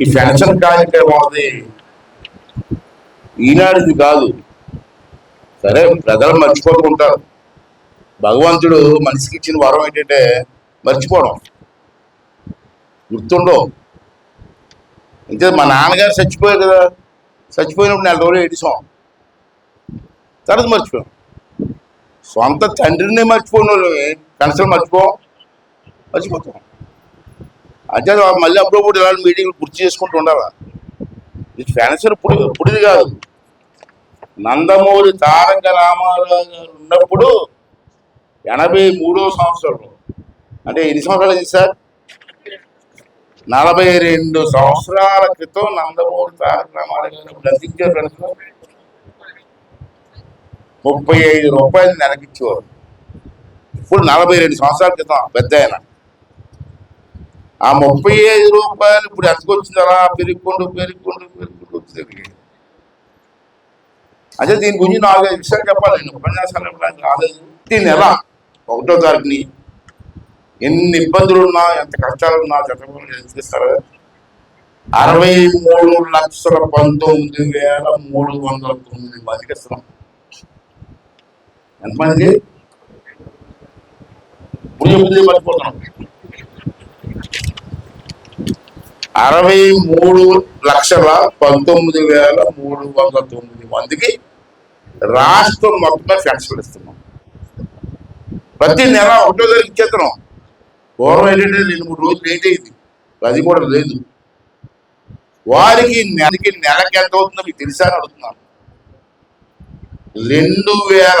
ఈ పెన్షన్ కార్యక్రమం అది ఈనాడిది కాదు. సరే ప్రజలు మర్చిపోతూ ఉంటారు భగవంతుడు మనిషికి ఇచ్చిన వరం ఏంటంటే మర్చిపోవడం. గుర్తుండవు అంటే మా నాన్నగారు చచ్చిపోయారు కదా. చచ్చిపోయినప్పుడు నెల రోజులు ఏడిసాం. తర్వాత మర్చిపోయాం. సొంత తండ్రిని మర్చిపోయిన వాళ్ళని కనసలు మర్చిపోం. మర్చిపోతాం. అంటే మళ్ళీ అప్పుడప్పుడు ఇలాంటి మీటింగ్లు గుర్తు చేసుకుంటూ ఉండాలా? ఇది ఫ్యాన్సర్ ఇప్పుడు ఇప్పుడుది కాదు. నందమూరి తారక రామారావు గారు ఉన్నప్పుడు ఎనభై మూడో సంవత్సరంలో అంటే ఎన్ని సంవత్సరాలు అయింది సార్? నలభై రెండు సంవత్సరాల క్రితం నందమూరి తారక రామారావు గారు ముప్పై ఐదు రూపాయలు నెలకిచ్చేవారు. ఇప్పుడు నలభై రెండు సంవత్సరాల క్రితం పెద్ద ఆయన. ఆ ముప్పై ఐదు రూపాయలు ఇప్పుడు ఎంతకు అలా పెరుగుకుంటూ పెరుగుకుంటూ పెరుగుకుంటూ వచ్చింది అదే దీని గురించి నాలుగైదు విషయాలు చెప్పాలి. నేను ఉపన్యాసాలు ఇవ్వడానికి రాలేదు. దీన్ని ఎలా ఒకటో తారీఖుని ఎన్ని ఇబ్బందులు ఉన్నా ఎంత కష్టాలు ఉన్నా చట్టపరంగా ఎదిరిస్తారు అరవై మూడు లక్షల పంతొమ్మిది వేల మూడు వందల తొమ్మిది మందికి ఇస్తున్నాం. ఎంతమంది ఇప్పుడు చెప్పింది మర్చిపోతున్నాం అరవై మూడు లక్షల పంతొమ్మిది వేల మూడు వందల తొమ్మిది మందికి రాష్ట్రం మొత్తం పెన్షన్లు ఇస్తున్నాం. ప్రతి నెల ఒకటో తారీఖు ఇచ్చేస్తున్నాం పూర్వం ఏంటంటే రెండు మూడు రోజులు లేట్ అయింది అది కూడా లేదు. వారికి నెలకి నెలకి ఎంత అవుతుందో మీకు తెలుసా అని అడుగుతున్నాను. రెండు వేల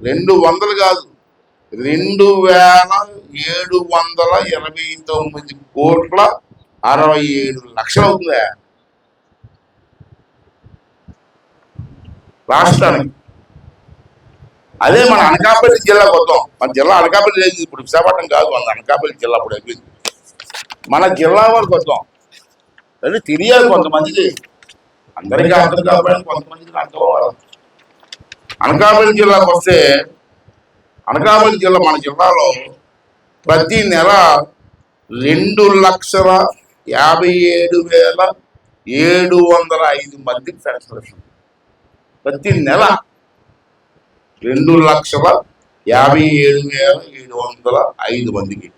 రెండు వందలు కాదు. రెండు వేల ఏడు వందల ఎనభై తొమ్మిది కోట్ల అరవై ఏడు లక్షలు అవుతుందా? రాష్ట్రానికి. అదే మన అనకాపల్లి జిల్లా కొత్తం మన జిల్లా అనకాపల్లి లేదు ఇప్పుడు విశాఖపట్నం కాదు మన అనకాపల్లి జిల్లా ఇప్పుడు అయిపోయింది. మన జిల్లా వరకు వద్దాం అంటే తెలియాలి కొంతమందికి. అందరికీ అర్థం కాకపోయినా కొంతమందికి అర్థం అవ్వాలి అనకాపల్లి జిల్లాకు వస్తే అనకాపల్లి జిల్లా మన జిల్లాలో ప్రతి నెల రెండు లక్షల యాభై ఏడు వేల ఏడు వందల ఐదు మందికి పెన్షన్ ప్రతి నెల రెండు లక్షల యాభై ఏడు వేల ఏడు వందల ఐదు మందికి.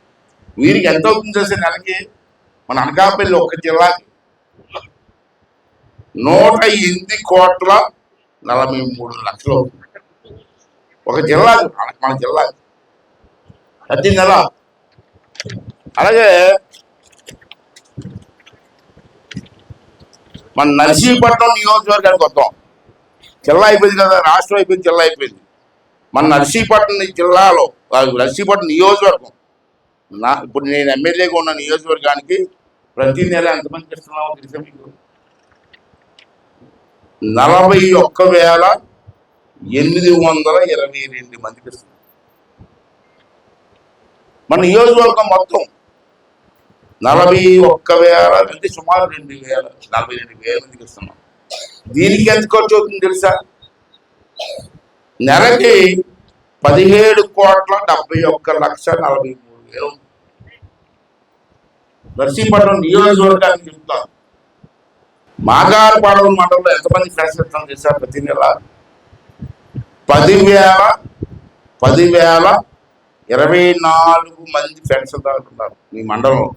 వీరికి ఎంత అవుతుంది చేసే నెలకి? మన అనకాపల్లి ఒక జిల్లాకి నూట ఎనిమిది కోట్ల నలభై మూడు లక్షలు అవుతుంది. ఒక జిల్లా మన జిల్లా ప్రతి నెల. అలాగే మన నర్సీపట్నం నియోజకవర్గానికి వద్దాం. జిల్లా అయిపోయింది కదా రాష్ట్రం అయిపోయింది జిల్లా అయిపోయింది. మన నర్సీపట్నం జిల్లాలో నర్సీపట్నం నియోజకవర్గం నా ఇప్పుడు నేను ఎమ్మెల్యేగా ఉన్న నియోజకవర్గానికి ప్రతి నెల ఎంతమంది ఇస్తున్నామో తెలుసా మీకు? నలభై ఒక్క వేల ఎనిమిది వందల ఇరవై రెండు మందికి ఇస్తున్నాం మన నియోజకవర్గం మొత్తం నలభై ఒక్క వేల అంటే సుమారు రెండు వేల నలభై రెండు వేల మందికి ఇస్తున్నాం దీనికి ఎంత ఖర్చు అవుతుంది తెలుసా? నెలకి పదిహేడు కోట్ల డెబ్బై ఒక్క లక్ష నలభై మూడు వేలు నర్సీపట్నం నియోజకవర్గానికి చెప్తాను. మాగారపాడు మండలంలో ఎంతమంది ఫ్రెండ్స్ ఇస్తాం చేశారు ప్రతి నెల? పదివేల పదివేల ఇరవై నాలుగు మంది ఫ్రెండ్స్ ఉన్నారు మీ మండలంలో.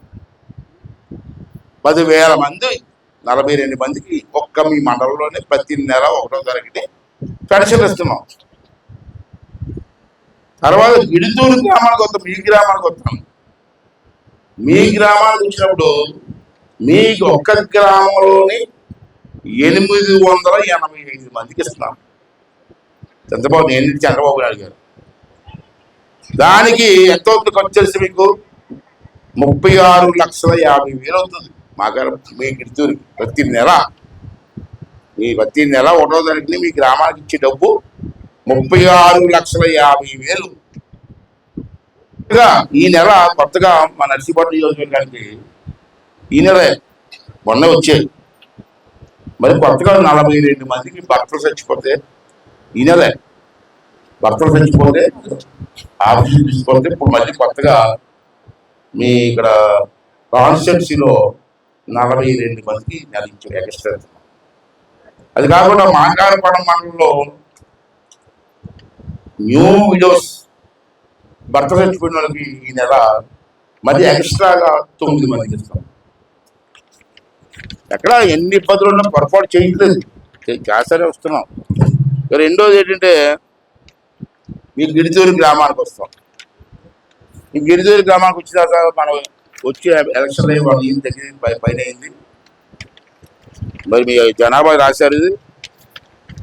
పదివేల మంది నలభై రెండు మందికి ఒక్క మీ మండలంలోనే ప్రతి నెల ఒకటో తారీఖుని పెన్షన్ ఇస్తున్నాం. తర్వాత విడుదూరు గ్రామానికి వస్తాం మీ గ్రామానికి వస్తాం. మీ గ్రామానికి వచ్చినప్పుడు మీకు ఒక్క గ్రామంలోని ఎనిమిది వందల ఎనభై ఐదు మందికి ఇస్తున్నాం. చంద్రబాబు నేను చంద్రబాబు నాయుడు గారు దానికి ఎంత అవుతుంది ఖర్చు తెలిసి మీకు? ముప్పై ఆరు లక్షల యాభై వేలు అవుతుంది. మా మీ గిడితూరికి ప్రతి నెల మీ ప్రతి నెల ఒకటో తారీఖుని మీ గ్రామానికి ఇచ్చే డబ్బు ముప్పై ఆరు లక్షల యాభై వేలు. ఈ నెల కొత్తగా మా నర్సీపట్నం నియోజకవర్గానికి ఈ నెల మొన్న వచ్చేది. మరి కొత్తగా నలభై రెండు మందికి భర్తలు చచ్చిపోతే ఈ నెలే భర్తలు చచ్చిపోతే ఆఫీసు తీసుకుంటే ఇప్పుడు మళ్ళీ కొత్తగా మీ ఇక్కడ కాన్స్టిట్యున్సీలో నలభై రెండు మందికి నెల ఎక్స్ట్రా అది కాకుండా మాంగారపడం మండలంలో న్యూ విడోస్ భర్త చచ్చిపోయిన వాళ్ళకి ఈ నెల మరి ఎక్స్ట్రాగా తొమ్మిది మందికి ఇస్తాం. ఎక్కడ ఎన్ని ఇబ్బందులు ఉన్నా పొరపాటు చేయట్లేదు. చే- చేస్తూనే వస్తున్నాం. రెండోది ఏంటంటే మీ గిరిజూరు గ్రామానికి వస్తాం. ఈ గిరిజూరు గ్రామానికి వచ్చిన తర్వాత మనం వచ్చే ఎలక్షన్ అయ్యి వాళ్ళు ఏం పైన అయింది మరి మీ జనాభా రాశారు ఇది.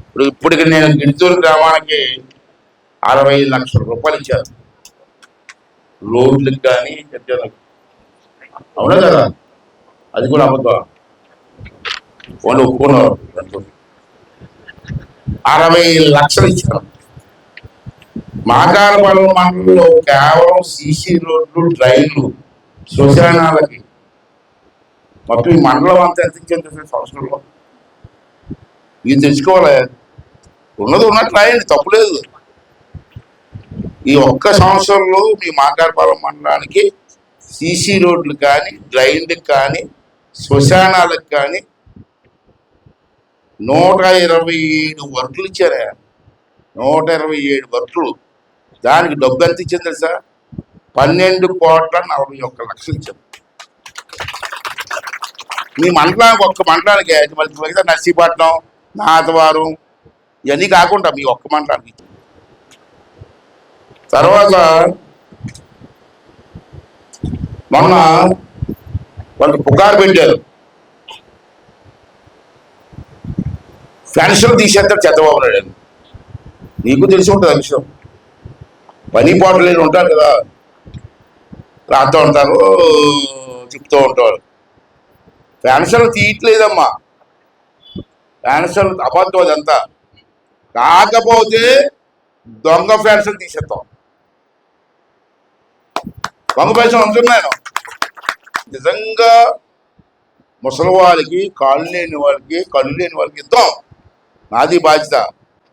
ఇప్పుడు ఇప్పటికి నేను గిరిజూరు గ్రామానికి అరవై లక్షల రూపాయలు ఇచ్చారు రోడ్లకు కానీ అవునా కదా? అది కూడా అబద్ధం. వాళ్ళు ఒప్పుకున్నారు అరవై లక్షలు ఇచ్చారు మాకారపాలెం మండలంలో కేవలం సీసీ రోడ్లు డ్రైన్లు శ్మశానాలకి మొత్తం ఈ మండలం అంతా ఎంత ఇచ్చింది సార్ సంవత్సరంలో ఇది తెచ్చుకోవాలి? ఉన్నది ఉన్నట్లు రాయండి తప్పులేదు ఈ ఒక్క సంవత్సరంలో మీ మాకాడపాలెం మండలానికి సీసీ రోడ్లు కానీ డ్రైన్లకు కానీ శ్మశానాలకు కానీ నూట ఇరవై ఏడు వర్కులు ఇచ్చారా. నూట ఇరవై ఏడు వర్కులు. దానికి డబ్బు ఎంత ఇచ్చింది తెలుసా? పన్నెండు కోట్ల నలభై ఒక్క లక్షలు చెప్పు మీ మండలానికి ఒక్క మండలానికి మిగతా నర్సీపట్నం నాతవారం ఇవన్నీ కాకుండా మీ ఒక్క మండలానికి. తర్వాత మొన్న వాళ్ళు పుకారు పెట్టారు. పెన్షన్ తీసేస్తారు చంద్రబాబు నాయుడు నీకు తెలిసి ఉంటుంది ఆ విషయం. పని పాటలు లేని ఉంటారు కదా. రాస్తూ ఉంటారు చెప్తూ ఉంటారు. పెన్షన్ తీయట్లేదమ్మా. పెన్షన్ అబద్ధం అదంతా. కాకపోతే దొంగ పెన్షన్ తీసేస్తాం. దొంగ పెన్షన్ అంటున్నాను. నిజంగా ముసలి వాళ్ళకి కాళ్ళు లేని వాళ్ళకి కళ్ళు లేని వాళ్ళకి ఇద్దాం. నాది బాధ్యత.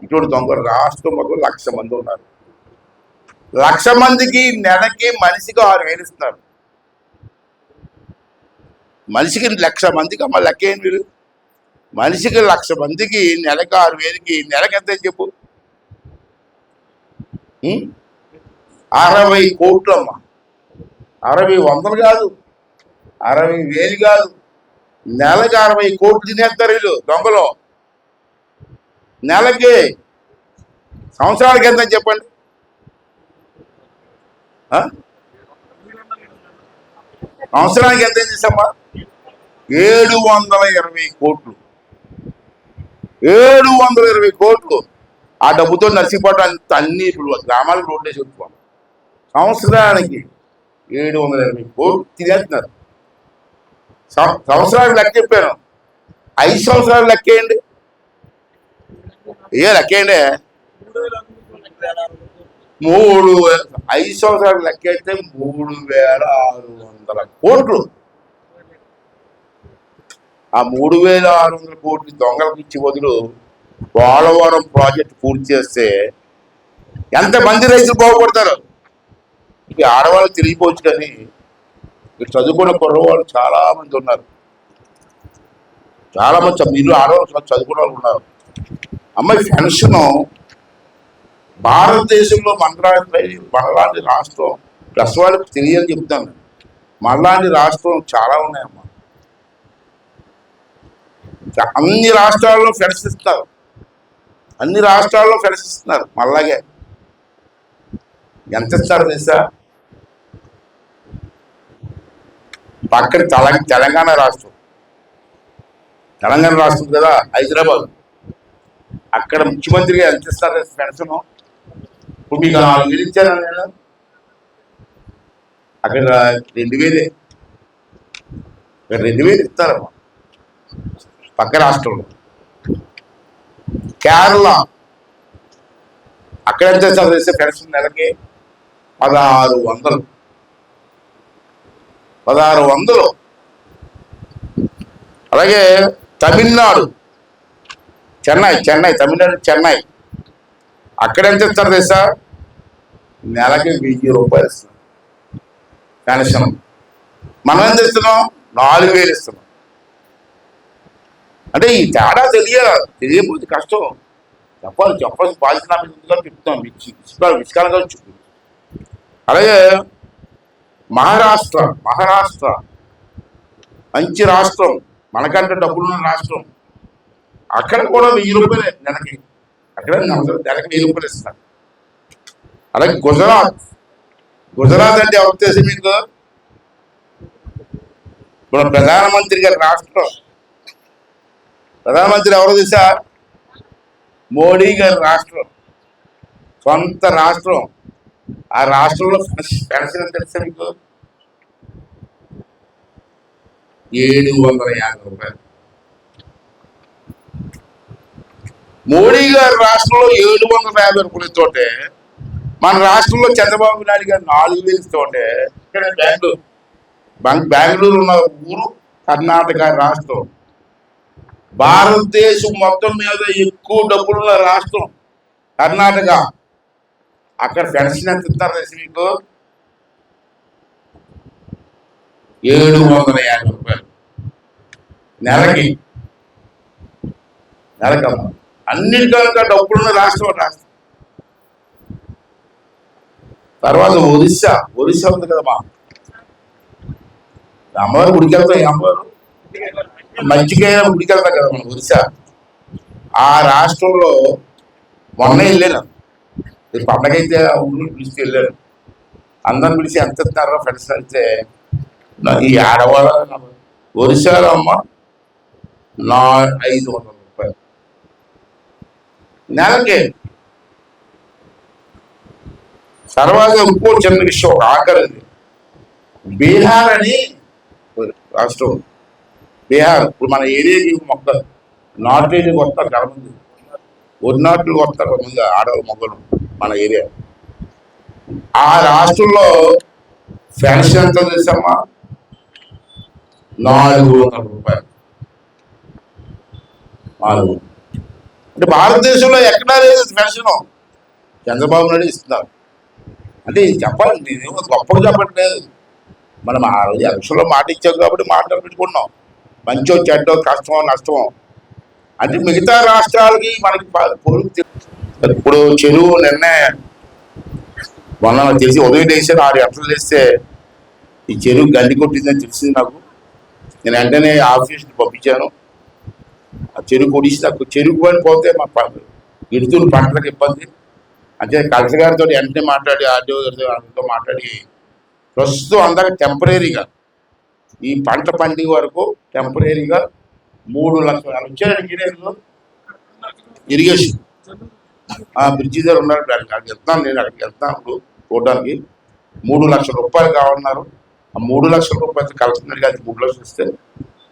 ఇటువంటి దొంగలు రాష్ట్రం మొత్తం లక్ష మంది ఉన్నారు. లక్ష మందికి నెలకి మనిషికి ఆరు వేలు ఇస్తున్నారు. మనిషికి లక్ష మందికి అమ్మ లెక్క ఏంటి వీళ్ళు మనిషికి లక్ష మందికి నెలకి ఆరు వేలకి నెలకి ఎంత అని చెప్పు. అరవై కోట్లు అమ్మ. అరవై వందలు కాదు. అరవై వేలు కాదు. నెలకి అరవై కోట్లు తినేస్తారు వీళ్ళు దొంగలు. నెలకి సంవత్సరాలకి ఎంత చెప్పండి. సంవత్సరానికి ఎంత చేసామ్మా ఏడు వందల ఇరవై కోట్లు. ఏడు వందల ఇరవై కోట్లు. ఆ డబ్బుతో నర్సీపట్నం అంత అన్ని ఇప్పుడు గ్రామాలకు రోడ్లే వేసి సంవత్సరానికి ఏడు వందల ఇరవై కోట్లు తినేస్తున్నారు సం- సంవత్సరానికి లెక్క చెప్పాను. ఐదు సంవత్సరాలు లెక్కేయండి ఏ లెక్కేయండి మూడు ఐదు సంవత్సరాలు లెక్కైతే మూడు వేల ఆరు వందల కోట్లు. ఆ మూడు వేల ఆరు వందల కోట్లు దొంగలకు ఇచ్చి బదులు పోలవరం ప్రాజెక్ట్ పూర్తి చేస్తే ఎంత మంది రైతులు బాగుపడతారు? ఇక ఆడవాళ్ళు తిరిగిపోవచ్చు కానీ ఇక్కడ చదువుకున్న కుర్రవాళ్ళు చాలా మంది ఉన్నారు. చాలా మంది మీరు ఆడవాళ్ళు చదువుకున్న వాళ్ళు ఉన్నారు. అమ్మాయి పెన్షన్ భారతదేశంలో మనలాంటి మనలాంటి రాష్ట్రం ప్లస్ వాళ్ళకి తెలియని చెప్తాను. మనలాంటి రాష్ట్రం చాలా ఉన్నాయమ్మా. అన్ని రాష్ట్రాల్లో ఫెడస్ ఇస్తారు అన్ని రాష్ట్రాల్లో ఫెడస్ ఇస్తున్నారు మళ్ళాగే. ఎంత ఇస్తారు తెలుసా? పక్కన తెలంగాణ రాష్ట్రం. తెలంగాణ రాష్ట్రం కదా హైదరాబాద్. అక్కడ ముఖ్యమంత్రిగా ఎంత ఇస్తారు పెన్షను? ఇప్పుడు మీకు నాలుగు వేలు ఇచ్చాను నేను అక్కడ రెండు వేలే. ఇక్కడ రెండు వేలు ఇస్తారమ్మా పక్క రాష్ట్రంలో. కేరళ. అక్కడ ఎంత పెన్షన్ నెలకి? పదహారు వందలు. పదహారు వందలు. అలాగే తమిళనాడు. చెన్నై చెన్నై తమిళనాడు చెన్నై. అక్కడ ఎంత ఇస్తారు తెలుసా? నెలకి వెయ్యి రూపాయలు ఇస్తున్నాం. పెన్షన్ మనం ఎంత ఇస్తున్నాం నాలుగు వేలు ఇస్తున్నాం. అంటే ఈ తేడా తెలియాలి? తెలియకపోతే కష్టం. చెప్పాలి చెప్పాల్సిన బాధ్యత మీద చెప్తాం విషయాలు విషయాలుగా చెప్పు. అలాగే మహారాష్ట్ర మహారాష్ట్ర మంచి రాష్ట్రం. మనకంటే డబ్బులున్న రాష్ట్రం. అక్కడ కూడా వెయ్యి రూపాయలే నెలకి. అక్కడ నెల- నెలకి వెయ్యి రూపాయలు ఇస్తారు అలాగే గుజరాత్. గుజరాత్ అంటే ఎవరు తెలుసు మీకు? ఇప్పుడు ప్రధానమంత్రి గారి రాష్ట్రం. ప్రధానమంత్రి ఎవరు తెలుసా? మోడీ గారి రాష్ట్రం. సొంత రాష్ట్రం. ఆ రాష్ట్రంలో పెన్షన్ ఎంత తెలుసా మీకు? ఏడు వందల యాభై రూపాయలు. మోడీ గారి రాష్ట్రంలో ఏడు వందల యాభై రూపాయలు ఇస్తుంటే మన రాష్ట్రంలో చంద్రబాబు నాయుడు గారు నాలుగు వేలు ఇస్తుంటే ఇక్కడ బెంగళూరు బెంగళూరు ఉన్న ఊరు కర్ణాటక రాష్ట్రం. భారతదేశం మొత్తం మీద ఎక్కువ డబ్బులున్న రాష్ట్రం కర్ణాటక. అక్కడ పెన్షన్ ఎంత ఇస్తారు తెలుసు మీకు? ఏడు వందల యాభై రూపాయలు. నెలకి. నెలకమ్మా అన్నిటికనుక డబ్బులున్న రాష్ట్రం రాష్ట్రం. తర్వాత ఒరిస్సా. ఒరిస్సా ఉంది కదమ్మా. అమ్మవారు గుడికి అమ్మవారు. మంచిగా గుడికెళ్తాం కదా మనం ఒరిస్సా. ఆ రాష్ట్రంలో మొన్న వెళ్ళాను. పండగ అయితే ఆ ఊళ్ళో పిలిచి వెళ్ళాను. అందరిని పిలిచి ఎంత ఇస్తున్నారో ఫ్రెండ్స్ అయితే ఈ ఆడవాళ్ళ ఒరిస్సాలో అమ్మ నా ఐదు వందలు. నెలకి తర్వాత ఇంకో చిన్న విషయం ఒక ఆఖరిది బీహార్ అని రాష్ట్రం. బీహార్ ఇప్పుడు మన ఏరియాకి మొక్క నార్త్ ఏరియాకి వస్తారు చాలా మంది ఒరినాట్లు వస్తారు ముందు ఆడవాళ్ళు మొగ్గలు మన ఏరియా. ఆ రాష్ట్రంలో పెన్షన్ ఎంత తెలుసమ్మా నాలుగు వందల రూపాయలు. నాలుగు అంటే భారతదేశంలో ఎక్కడా లేదు పెన్షన్ చంద్రబాబు నాయుడు ఇస్తున్నారు. అంటే ఇది చెప్పాలి నేనేమో గొప్పగా చెప్పట్లేదు మనం ఆ రోజు ఎలక్షన్లో మాట ఇచ్చాం కాబట్టి మాటలు పెట్టుకున్నాం మంచో చెడ్డో కష్టమో నష్టమో. అంటే మిగతా రాష్ట్రాలకి మనకి పొరుగు ఇప్పుడు చెరువు నిన్నే మొన్న తెలిసి ఉదయం వేసారు ఆరు గంటలు చేస్తే ఈ చెరువు గండి కొట్టిందని తెలిసింది నాకు. నేను వెంటనే ఆఫీస్కి పంపించాను. ఆ చెరువు కొడిసి నాకు చెరువు పని పోతే మా ప- పంటలకు ఇబ్బంది. అంటే కలెక్టర్ గారితో వెంటనే మాట్లాడి ఆర్డీఓ గారితో అందరితో మాట్లాడి ప్రస్తుతం అందరికి టెంపరీగా ఈ పంట పండుగ వరకు టెంపరీగా మూడు లక్షలు వచ్చాయి ఇంజనీర్లు ఇరిగేషన్. ఆ బ్రిడ్జి దగ్గర ఉన్నారు అక్కడికి వెళ్తాను నేను అక్కడికి వెళ్తాను ఇప్పుడు చూడడానికి. మూడు లక్షల రూపాయలు కావాలన్నారు ఆ మూడు లక్షల రూపాయలు కలెక్టర్ గారికి మూడు లక్షలు ఇస్తే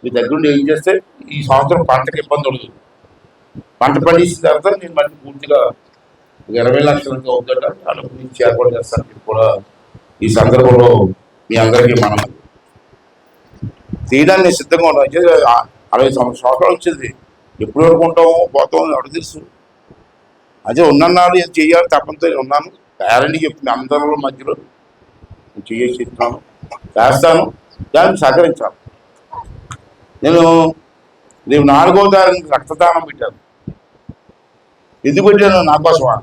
మీ దగ్గరుండి ఏం చేస్తే ఈ సంవత్సరం పంటకి ఇబ్బంది ఉండదు. పంట పండించిన తర్వాత నేను మళ్ళీ పూర్తిగా ఒక ఇరవై లక్షలకి అవుతుంట వాళ్ళ గురించి ఏర్పాటు చేస్తాను మీరు కూడా ఈ సందర్భంలో మీ అందరికీ మనం తీయడానికి సిద్ధంగా ఉన్నాం. అయితే అరవై సంవత్సరాలు వచ్చింది. ఎప్పుడు వరకు ఉంటామో పోతామో ఎవరు తెలుసు. అదే ఉన్నన్నాడు ఇది చేయాలి తప్పనిసరి ఉన్నాను. గ్యారంటీ చెప్తుంది అందరిలో మధ్యలో. నేను చేసి చేస్తాను. దాన్ని సహకరించాలి. నేను రేపు నాలుగో తారీఖు రక్తదానం పెట్టాను ఎందుకు పెట్టాను? నా కోసమా?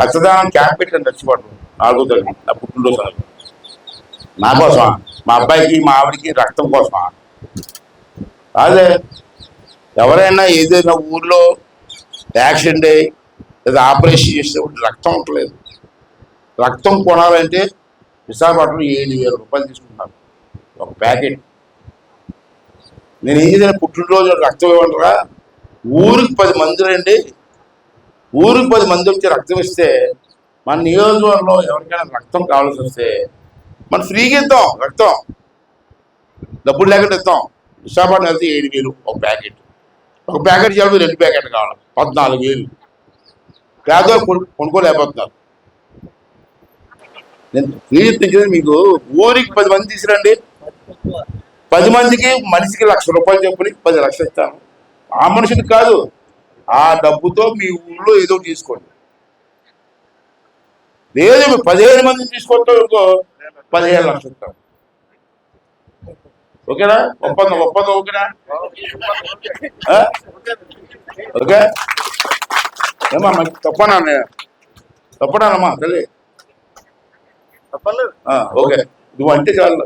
రక్తదానం క్యాంప్ పెట్టాను చచ్చిపోవడం నాలుగో తారీఖు నా పుట్టినరోజు నా కోసమా? మా అబ్బాయికి మా ఆవిడకి రక్తం కోసమా? అదే ఎవరైనా ఏదైనా ఊర్లో యాక్సిడెంట్ అయ్యి లేదా ఆపరేషన్ చేస్తే రక్తం ఉండలేదు. రక్తం కొనాలంటే విశాఖపట్నం ఏడు వేల రూపాయలు తీసుకుంటున్నారు. ఒక ప్యాకెట్. నేను ఏం పుట్టినరోజు రక్తం ఇవ్వండిరా? ఊరికి పది మంది రండి. ఊరికి పది మంది వచ్చి రక్తం ఇస్తే మన నియోజకవర్గంలో ఎవరికైనా రక్తం కావాల్సి వస్తే మనం ఫ్రీగా ఇద్దాం రక్తం. డబ్బులు లేకుండా ఇస్తాం విశాఖపట్నం వెళ్తే ఏడు వేలు ఒక ప్యాకెట్. ఒక ప్యాకెట్ చేయాలి రెండు ప్యాకెట్ కావాలి. పద్నాలుగు వేలు. పేదవాళ్ళు కొను కొనుక్కోలేకపోతున్నారు. నేను ఫ్రీ మీకు ఊరికి పది మంది తీసుకురండి. పది మందికి మనిషికి లక్ష రూపాయలు చెప్పుని పది లక్షలు ఇస్తాను. ఆ మనిషికి కాదు ఆ డబ్బుతో మీ ఊళ్ళో ఏదో తీసుకోండి. లేదు పదిహేను మందిని తీసుకొస్తాం ఇంకో పదిహేను లక్షలు ఇస్తాం. ఓకేనా? ఒప్పందం ఒప్పందం ఓకేనా? ఓకే? ఏమా తప్పనా నేను తప్పడానమ్మా తల్లి. ఓకే. నువ్వు అంటే చాలు.